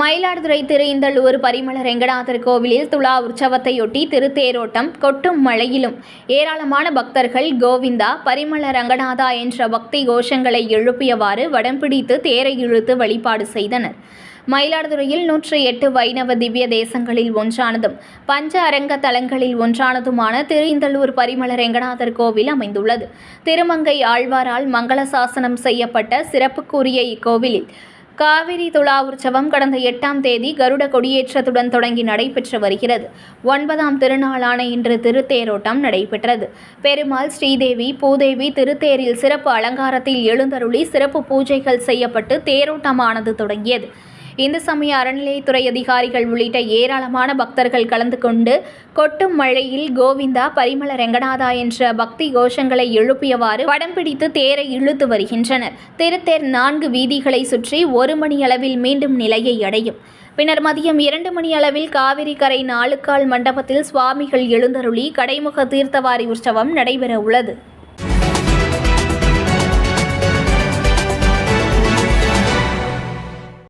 மயிலாடுதுறை திரு இந்தளூர் பரிமள ரெங்கநாதர் கோவிலில் துலா உற்சவத்தையொட்டி திருத்தேரோட்டம் கொட்டும் மழையிலும். ஏராளமான பக்தர்கள் கோவிந்தா பரிமள ரங்கநாதா என்ற பக்தி கோஷங்களை எழுப்பியவாறு வடம் பிடித்து தேரை இழுத்து வழிபாடு செய்தனர். மயிலாடுதுறையில் நூற்றி எட்டு வைணவ திவ்ய தேசங்களில் ஒன்றானதும் பஞ்ச அரங்க தலங்களில் ஒன்றானதுமான திருஇந்தளூர் பரிமள ரெங்கநாதர் கோவில் அமைந்துள்ளது. திருமங்கை ஆழ்வாரால் மங்கள சாசனம் செய்யப்பட்ட சிறப்புக்குரிய இக்கோவிலில் காவிரி துலா உற்சவம் கடந்த எட்டாம் தேதி கருட கொடியேற்றத்துடன் தொடங்கி நடைபெற்று வருகிறது. ஒன்பதாம் திருநாளான இன்று திருத்தேரோட்டம் நடைபெற்றது. பெருமாள் ஸ்ரீதேவி பூதேவி திருத்தேரில் சிறப்பு அலங்காரத்தில் எழுந்தருளி சிறப்பு பூஜைகள் செய்யப்பட்டு தேரோட்டமானது தொடங்கியது. இந்து சமய அறநிலையத்துறை அதிகாரிகள் உள்ளிட்ட ஏராளமான பக்தர்கள் கலந்து கொண்டு கொட்டும் மழையில் கோவிந்தா பரிமள ரெங்கநாதா என்ற பக்தி கோஷங்களை எழுப்பியவாறு படம் பிடித்து தேரை இழுத்து வருகின்றனர். திருத்தேர் நான்கு வீதிகளை சுற்றி ஒரு மணி அளவில் மீண்டும் நிலையை அடையும். பின்னர் மதியம் இரண்டு மணி அளவில் காவிரி கரை நாலுக்கால் மண்டபத்தில் சுவாமிகள் எழுந்தருளி கடைமுக தீர்த்தவாரி உற்சவம் நடைபெற உள்ளது